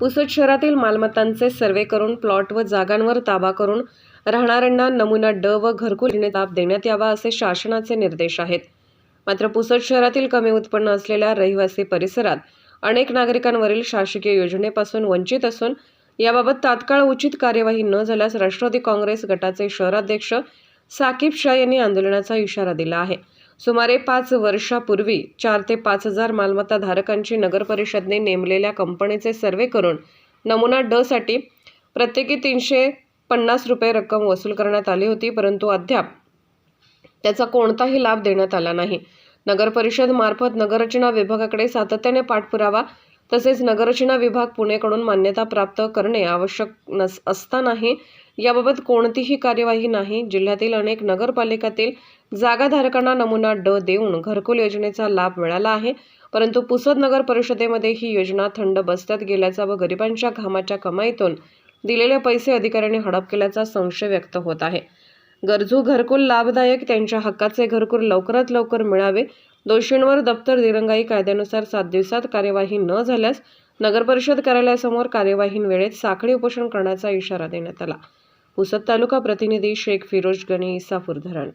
पुसद शहरातील मालमत्तांचे सर्वे करून प्लॉट व जागांवर ताबा करून राहणाऱ्यांना नमुना ड व घरकुल ताब देण्यात यावा असे शासनाचे निर्देश आहेत. मात्र पुसद शहरातील कमी उत्पन्न असलेल्या रहिवासी परिसरात अनेक नागरिकांवरील शासकीय योजनेपासून वंचित असून याबाबत तात्काळ उचित कार्यवाही न झाल्यास राष्ट्रवादी काँग्रेस गटाचे शहराध्यक्ष साकीब शाह यांनी आंदोलनाचा इशारा दिला आहे. सुमारे पाच वर्षापूर्वी चार ते पाच हजार मालमत्ता धारकांची नगर परिषदने नेमलेल्या कंपनीचे सर्वे करून नमुना ड साठी प्रत्येकी तीनशे पन्नास रुपये रक्कम वसूल करण्यात आली होती परंतु अद्याप त्याचा कोणताही लाभ देण्यात आला नाही. नगर परिषद मार्फत नगररचना विभागाकडे सातत्याने पाठपुरावा तसेच नगररचना विभाग पुणेकडून मान्यता प्राप्त करणे आवश्यक नस असतानाही याबाबत कोणतीही कार्यवाही नाही. जिल्ह्यातील अनेक नगरपालिकातील जागाधारकांना नमुना ड देऊन घरकुल योजनेचा लाभ मिळाला आहे. परंतु पुसद नगर परिषदेमध्ये ही योजना थंड बस्त्यात गेल्याचा व गरिबांच्या घामाच्या कमाईतून दिलेले पैसे अधिकाऱ्यांनी हडप केल्याचा संशय व्यक्त होत आहे. गरजू घरकुल लाभदायक त्यांच्या हक्काचे घरकुल लवकरात लवकर मिळावे. दोषींवर दप्तर दिरंगाई कायद्यानुसार सात दिवसात कार्यवाही न झाल्यास नगरपरिषद कार्यालयासमोर कार्यवाहीवेळेत साखळी उपोषण करण्याचा इशारा देण्यात आला. पुसद तालुका प्रतिनिधी शेख फिरोज गणी साफूर धरण